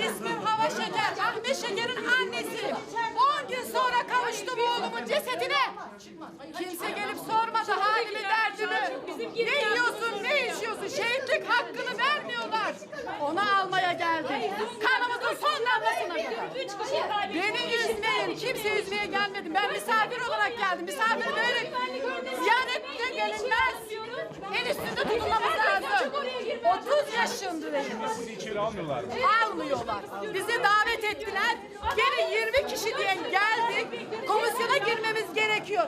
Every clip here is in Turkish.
İsmim Hava Şeker. Ahmet Şeker'in annesi. On gün sonra kavuştu bu oğlumun cesedine. Kimse gelip sormadı halimi derdimi. Ne yiyorsun ne içiyorsun şehitlik hakkını vermiyorlar. Onu almaya geldim. Kanımızın son damlasını. Beni üzmeyin. Kimse üzmeye gelmedim. Ben misafir olarak geldim. Misafir böyle ziyaret gelinmez. El üstünde tutulamaz. 30 yaşındayım. Sizi içeri almıyorlar mı? Almıyorlar. Bizi davet ettiler. Gene 20 kişi diye geldik. Komisyona girmemiz gerekiyor.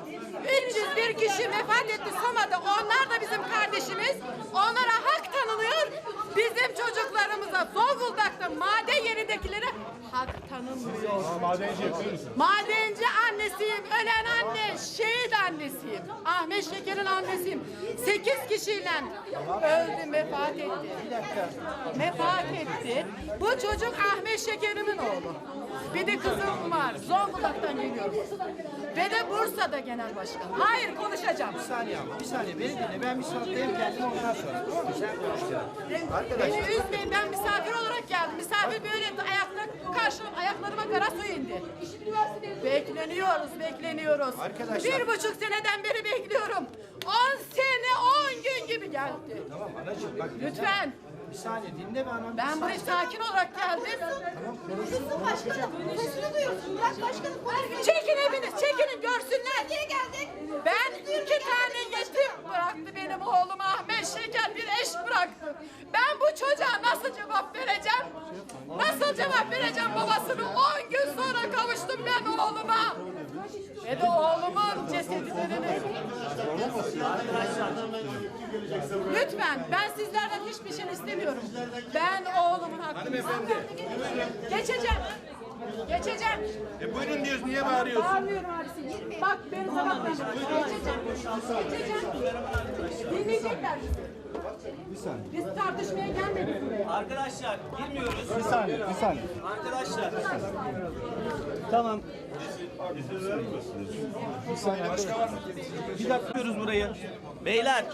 301 kişi vefat etti Soma'da. Onlar da bizim kardeşimiz. Onlara hak tanınıyor. Bizim çocuklarımıza Zonguldak'ta maden yerindekilere hak tanınmıyor. Madenci yapıyor musun? Madenci annesiyim, ölen anne, şehit annesiyim. Ahmet Şeker'in annesiyim. Sekiz kişiyle öldü, vefat etti. Vefat etti. Bu çocuk Ahmet Şeker'imin oğlu. Bir de kızım var, Zonguldak'tan geliyorum. Ve de Bursa'da genel başkan. Hayır, konuşacağım. Bir saniye ama bir saniye beni dinle. Ben misafirdeyim geldim ondan sonra. Tamam mı? Sen konuş. Arkadaşlar. Beni üzmeyin, ben misafir olarak geldim. Misafir böyle ayakta, karşı ayaklarıma kara su indi. Bekleniyoruz, bekleniyoruz. Arkadaşlar. Bir buçuk seneden beri bekliyorum. On sene, on gün gibi geldi. Tamam anacığım bak Lütfen. bir saniye dinle be anam. Ben buraya sakin olarak geldim. Başkanım sesini duyuyorsun. Bırak başkanım. Çekin hepiniz, çekinin görsünler. Niye geldik? Ben iki tane yetim bıraktı benim oğlum Ahmet Şeker bir eş bıraktı. Ben bu çocuğa nasıl cevap vereceğim? Nasıl cevap vereceğim babasını? 10 gün sonra kavuştum ben oğluma. Ve de oğlumun cesedini. Lütfen ben sizlerden hiçbir şey istemiyorum. Ben oğlumun hakkını Geçeceğim. Geçeceğim. E buyurun diyoruz niye bağırıyorsun? Bağırmıyorum abisi. Bak beni sabahtan geçeceğim. Geçeceğim. Dinleyecekler bizi. Biz tartışmaya gelmedik buraya. Arkadaşlar girmiyoruz. Bir saniye bir saniye. Arkadaşlar Tamam. Bir saniye. bir dakika burayı. Beyler